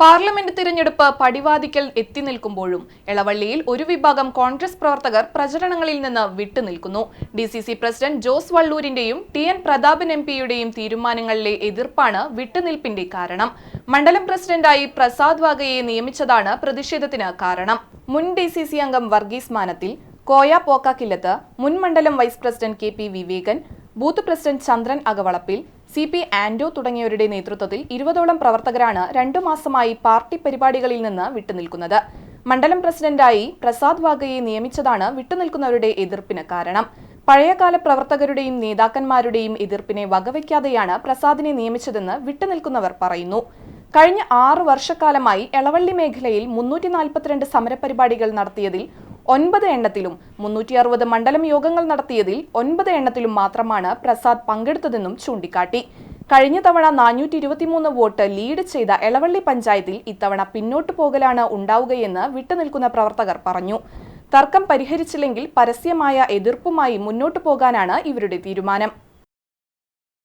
Parliament തിരഞ്ഞെടുപ്പ് പടിവാദിക്കൽ എത്തി നിൽക്കുമ്പോഴും ഇളവള്ളിയിൽ ഒരു വിഭാഗം കോൺഗ്രസ് പ്രവർത്തകർ പ്രചരണങ്ങളിൽ നിന്ന് വിട്ടുനിൽക്കുന്നു D C C president Jose വള്ളൂരിന്റെയും T N Prathapan M പിയുടെയും തീരുമാനങ്ങളിലെ എതിർപ്പാണ് വിട്ടുനിൽപ്പിന്റെ കാരണം. മണ്ഡലം പ്രസിഡന്റായി പ്രസാദ് വാഗയെ നിയമിച്ചതാണ് പ്രതിഷേധത്തിന് കാരണം. മുൻ ഡി സി സി അംഗം വർഗീസ് മാനത്തിൽ കോയ പോക്കാക്കില്ലത്ത് മുൻ മണ്ഡലം vice president K P Vivekan booth president Chandran Akavalappil C P Ando തുടങ്ങിയവരുടെ നേതൃത്വത്തിൽ ഇരുപതോളം പ്രവർത്തകരാണ് രണ്ടു മാസമായി പാർട്ടി പരിപാടികളിൽ നിന്ന് വിട്ടുനിൽക്കുന്നത്. മണ്ഡലം പ്രസിഡന്റായി പ്രസാദ് വാഗയെ നിയമിച്ചതാണ് വിട്ടുനിൽക്കുന്നവരുടെ എതിർപ്പിന് കാരണം. പഴയകാല പ്രവർത്തകരുടെയും നേതാക്കന്മാരുടെയും എതിർപ്പിനെ വകവയ്ക്കാതെയാണ് പ്രസാദിനെ നിയമിച്ചതെന്ന് വിട്ടുനിൽക്കുന്നവർ പറയുന്നു. കഴിഞ്ഞ ആറ് വർഷക്കാലമായി എളവള്ളി മേഖലയിൽ മുന്നൂറ്റി നാൽപ്പത്തിരണ്ട് സമരപരിപാടികൾ നടത്തിയതിൽ ഒൻപത് എണ്ണത്തിലും മുന്നൂറ്റി അറുപത് മണ്ഡലം യോഗങ്ങൾ നടത്തിയതിൽ ഒൻപത് എണ്ണത്തിലും മാത്രമാണ് പ്രസാദ് പങ്കെടുത്തതെന്നും ചൂണ്ടിക്കാട്ടി. കഴിഞ്ഞ തവണ നാനൂറ്റി ഇരുപത്തിമൂന്ന് വോട്ട് ലീഡ് ചെയ്ത എളവള്ളി പഞ്ചായത്തിൽ ഇത്തവണ പിന്നോട്ടു പോകലാണ് ഉണ്ടാവുകയെന്ന് വിട്ടുനിൽക്കുന്ന പ്രവർത്തകർ പറഞ്ഞു. തർക്കം പരിഹരിച്ചില്ലെങ്കിൽ പരസ്യമായ എതിർപ്പുമായി മുന്നോട്ടു പോകാനാണ് ഇവരുടെ തീരുമാനം.